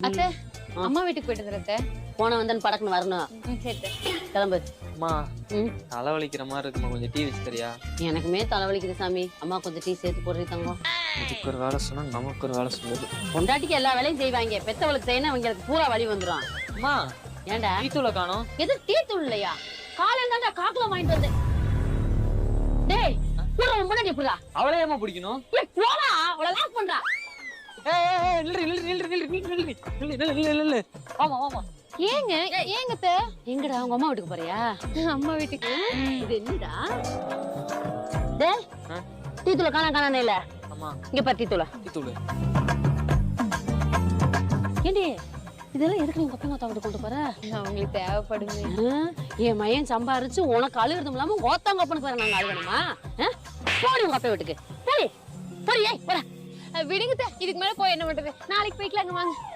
அத்தை அம்மா வீட்டுக்கு போயிட்டு அத்தை. போன வந்தன் படக்குன்னு வரணும். ம், சரி அத்தை. கிளம்பு. அம்மா தலைவலிக்கிற மாதிரி இருக்குமா? கொஞ்சம் டீ வச்சு தரியா எனக்குமே தலைவலிக்குது சாமி. அம்மா கொஞ்சம் டீ சேர்த்து போடுறீ தங்கம் இதுக்கு ஒரு வேலை சொன்னா நமக்கு ஒரு வேலை சொல்லுது. பொண்டாட்டிக்கு எல்லா வேலையும் செய்வாங்க. பெத்தவளுக்கு செய்யணும் அவங்களுக்கு பூரா வழி வந்துரும். அம்மா ஏன்டா டீ தூளை காணோம். எது டீ தூள் இல்லையா? காலையில தான்டா காக்குல வாங்கிட்டு வந்தேன். டேய் முன்னாடி எப்படிடா அவளே ஏமா பிடிக்கணும்? போடா அவளை லாக் பண்றா. நில்றி ஏங்க ஏங்க எங்கடா உங்க அம்மா வீட்டுக்கு போறியா அம்மா வீட்டுக்கு இது என்னடா டே தீத்துள காணா காணா இல்ல அம்மா இங்க பாரு தீத்துள தீத்துள ஏண்டி இதெல்லாம் எதுக்கு நீ அப்பா கோத்தா கொண்டு போற உங்களுக்கு தேவைப்படுங்க என் மையன் சம்பாரிச்சு உனக்கு அழுகிறதும் இல்லாம கோத்தாங்க அப்பனுக்கு வேற நாங்க அழுகணுமா போடி உங்க அப்பா வீட்டுக்கு போடி போடி ஏய் போடா விடுங்க இதுக்கு மேல போய் என்ன பண்றது? நாளைக்கு போய்க்கலாங்க வாங்க.